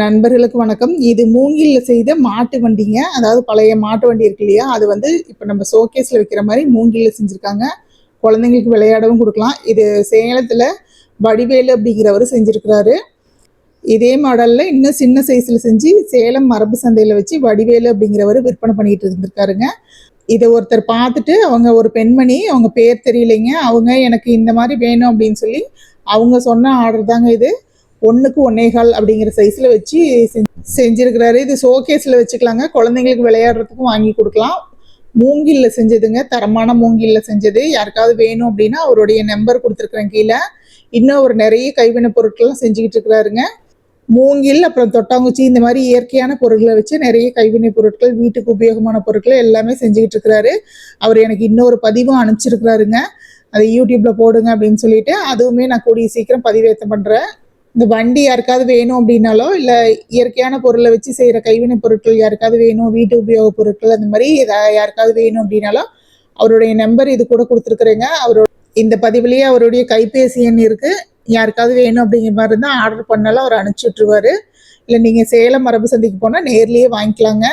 நண்பர்களுக்கு வணக்கம். இது மூங்கில்ல செய்த மாட்டு வண்டிங்க. அதாவது பழைய மாட்டு வண்டி இருக்கு இல்லையா? அது வந்து இப்போ நம்ம ஷோகேஸில் வைக்கிற மாதிரி மூங்கில்ல செஞ்சுருக்காங்க. குழந்தைங்களுக்கு விளையாடவும் கொடுக்கலாம். இது சேலத்தில் வடிவேலு அப்படிங்கிறவர் செஞ்சுருக்கிறாரு. இதே மாடலில் இன்னும் சின்ன சைஸில் செஞ்சு சேலம் மரபு சந்தையில் வச்சு வடிவேலு அப்படிங்கிறவர் விற்பனை பண்ணிட்டு இருந்திருக்காருங்க. இதை ஒருத்தர் பார்த்துட்டு அவங்க ஒரு பெண்மணி அவங்க பேர் தெரியலைங்க. அவங்க எனக்கு இந்த மாதிரி வேணும் அப்படின்னு சொல்லி அவங்க சொன்ன ஆர்டர் தாங்க இது. ஒன்றுக்கு ஒன்னேகால் அப்படிங்கிற சைஸில் வச்சு செஞ்சு- செஞ்சிருக்கிறாரு. இது ஷோகேஸில் வச்சுக்கலாங்க. குழந்தைங்களுக்கு விளையாடுறதுக்கும் வாங்கி கொடுக்கலாம். மூங்கில்ல செஞ்சதுங்க. தரமான மூங்கில்ல செஞ்சது. யாருக்காவது வேணும் அப்படின்னா அவருடைய நம்பர் கொடுத்துருக்குறேன் கீழே. இன்னும் ஒரு நிறைய கைவினை பொருட்கள்லாம் செஞ்சுக்கிட்டு இருக்கிறாருங்க. மூங்கில் அப்புறம் தொட்டாங்குச்சி இந்த மாதிரி இயற்கையான பொருட்களை வச்சு நிறைய கைவினை பொருட்கள் வீட்டுக்கு உபயோகமான பொருட்கள் எல்லாமே செஞ்சுக்கிட்டு இருக்கிறாரு. அவர் எனக்கு இன்னொரு பதிவும் அனுப்பிச்சிருக்கிறாருங்க. அதை யூடியூப்ல போடுங்க அப்படின்னு சொல்லிட்டு அதுவுமே நான் கூடிய சீக்கிரம் பதிவேற்றம் பண்றேன். இந்த வண்டி யாருக்காவது வேணும் அப்படின்னாலோ இல்லை இயற்கையான பொருளை வச்சு செய்கிற கைவினைப் பொருட்கள் யாருக்காவது வேணும் வீட்டு உபயோக பொருட்கள் அந்த மாதிரி எதா யாருக்காவது வேணும் அப்படின்னாலோ அவருடைய நம்பர் இது கூட கொடுத்துருக்குறேங்க. அவரோட இந்த பதிவுலேயே அவருடைய கைபேசி எண் இருக்குது யாருக்காவது வேணும் அப்படிங்கிற மாதிரி இருந்தால் ஆர்டர் பண்ணாலும் அவர் அனுப்பிச்சி விட்ருவாரு இல்லை நீங்கள் சேலம் மரபு சந்தைக்கு போனால் நேர்லேயே வாங்கிக்கலாங்க.